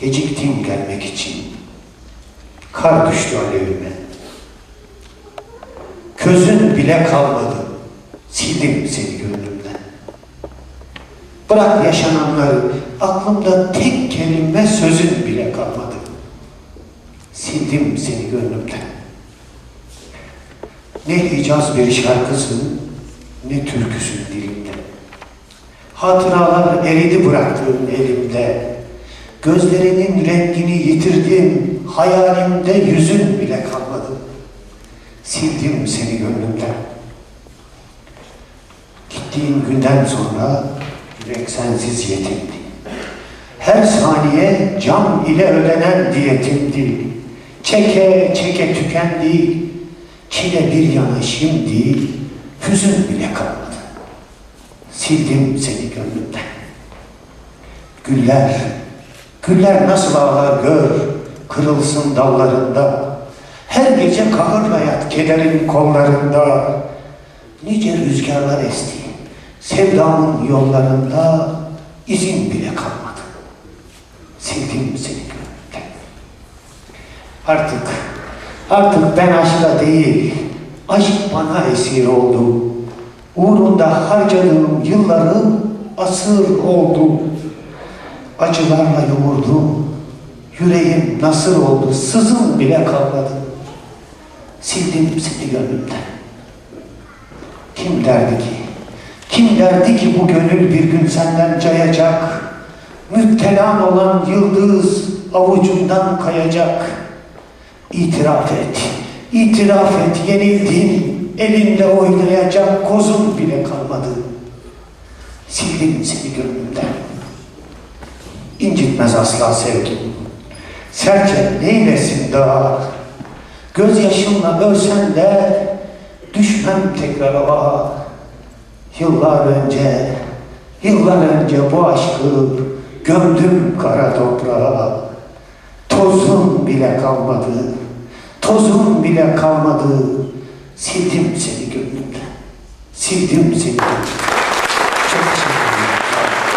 Geciktim gelmek için. Kar düştü alevime. Közün bile kalmadı. Sildim seni gönlümden. Bırak yaşananları, aklımda tek kelime sözün bile kalmadı. Sildim seni gönlümden. Ne Hicaz bir şarkısın, ne türküsün dilimde. Hatıralar eridi bıraktığın elimde. Gözlerinin rengini yitirdim, hayalimde yüzün bile kalmadı. Sildim seni gönlümden. Gittiğin günden sonra yürek sensiz yetimdi. Her saniye can ile ödenen diyetimdi. Çeke çeke tükendi. Çile bir yana şimdi hüzün bile kalmadı. Sildim seni gönlümden. Güller, güller nasıl ağlar gör, kırılsın dallarında. Her gece kahır hayat kederin kollarında. Nice rüzgarlar esti, sevdamın yollarında izin bile kalmadı. Sildim seni gönlümden. Artık, artık ben aşka değil, aşk bana esir oldu. Uğrunda harcadığım yıllarım asır oldu. Acılarla yoğurdum, yüreğim nasır oldu, sızım bile kalmadı. Sildim seni gönlümden. Kim derdi ki, kim derdi ki bu gönül bir gün senden cayacak, müptelan olan yıldız avucundan kayacak. İtiraf et, itiraf et, yenildin, elinde oynayacak kozun bile kalmadı. Sildim seni gönlümden. İncitmez asla sevgim. Serçe neylesin daha? Gözyaşımla ölsen de düşmem tekrar o Yıllar önce, yıllar önce bu aşkı gömdüm kara toprağa. Tozun bile kalmadı, tozun bile kalmadı. Sildim seni gönlümden, sildim seni gönlümden.